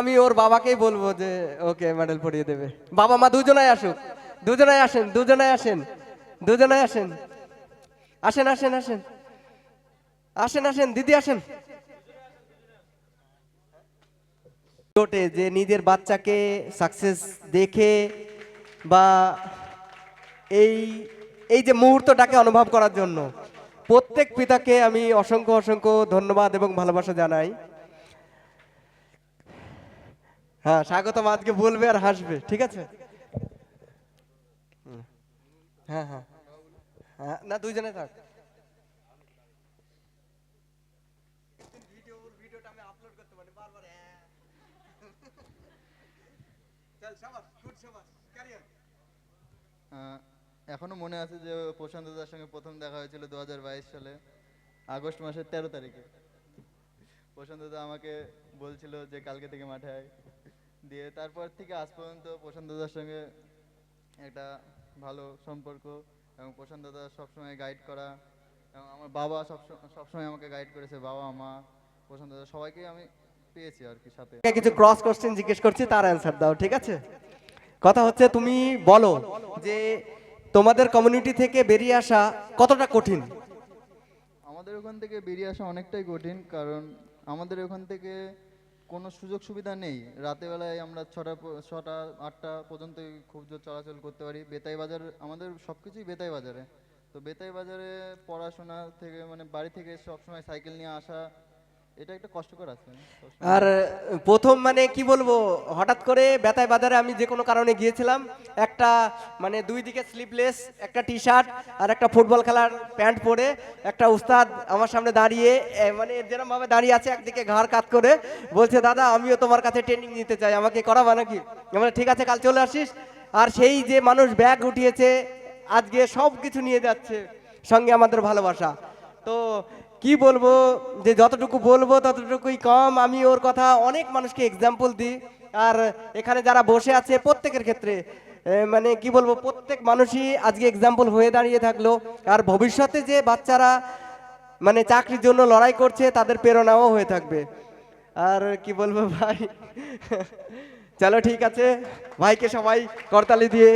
আমি ওর বাবাকেই বলব যে, ওকে মেডেল দেবে। বাবা মা আসুক। আসেন আসেন আসেন। আসেন আসেন আসেন। আসেন আসেন, দিদি আসেন। ওটে যে নিজের বাচ্চাকে সাকসেস দেখে বা এই এই যে মুহূর্তটাকে অনুভব করার জন্য প্রত্যেক পিতাকে আমি অসংখ্য অসংখ্য ধন্যবাদ এবং ভালোবাসা জানাই। হ্যাঁ স্বাগতম, আজকে বলবে আর হাসবে, ঠিক আছে? হ্যাঁ হ্যাঁ। হ্যাঁ না, দুইজনে থাক। এখনও মনে আছে যে প্রশান্ত দাদার সঙ্গে প্রথম দেখা হয়েছিল দু হাজার বাইশ সালে, আগস্ট মাসের তেরো তারিখে। প্রশান্ত দাদা আমাকে বলছিল যে কালকে থেকে মাঠে আয়। দিয়ে তারপর থেকে আজ পর্যন্ত প্রশান্ত দাদার সঙ্গে একটা ভালো সম্পর্ক এবং প্রশান্ত দাদা সবসময় গাইড করা এবং আমার বাবা সব সবসময় আমাকে গাইড করেছে বাবা মা প্রশান্ত দাদা সবাইকে আমি পেয়েছি আর কি সাথে। কিছু ক্রস কোশ্চেন জিজ্ঞেস করছি তার অ্যান্সার দাও ঠিক আছে? কথা হচ্ছে তুমি বলো যে তোমাদের কমিউনিটি থেকে বেরিয়ে আসা কতটা কঠিন? আমাদের ওখান থেকে বেরিয়ে আসা অনেকটাই কঠিন কারণ আমাদের ওখান থেকে কোনো সুযোগ সুবিধা নেই। রাতেবেলায় আমরা ছটা ছটা, আটটা পর্যন্ত খুব জোর চলাচল করতে পারি। বেতাই বাজার, আমাদের সব কিছুই বেতাই বাজারে। তো বেতাই বাজারে পড়াশোনা থেকে মানে বাড়ি থেকে সবসময় সাইকেল নিয়ে আসা আছে আর প্রথম মানে কি বলব, হঠাৎ করে বেতায় বাজারে আমি যে কোনো কারণে গিয়েছিলাম, একটা মানে দুই দিকে স্লিপলেস একটা টি শার্ট আর একটা ফুটবল খেলার প্যান্ট পরে একটা উস্তাদ আমার সামনে দাঁড়িয়ে মানে যেরকম ভাবে দাঁড়িয়ে আছে, একদিকে ঘাড় কাত করে বলছে, দাদা, আমিও তোমার কাছে ট্রেনিং নিতে চাই, আমাকে করাবা নাকি? আমরা ঠিক আছে, কাল চলে আসিস। আর সেই যে মানুষ ব্যাগ উঠিয়েছে, আজকে সব কিছু নিয়ে যাচ্ছে, সঙ্গে আমাদের ভালোবাসা। তো কি বলব? যে যতটুকু বলব, ততটুকুই কম। আমি ওর কথা অনেক মানুষকে এক্সাম্পল দিই। আর এখানে যারা বসে আছে প্রত্যেকের ক্ষেত্রে মানে কি বলব, প্রত্যেক মানুষই আজকে এক্সাম্পল হয়ে দাঁড়িয়ে থাকল। আর ভবিষ্যতে যে বাচ্চারা মানে চাকরির জন্য লড়াই করছে, তাদের প্রেরণাও হয়ে থাকবে। আর কি বলব ভাই? চলো ঠিক আছে। ভাইকে সবাই করতালি দিয়ে।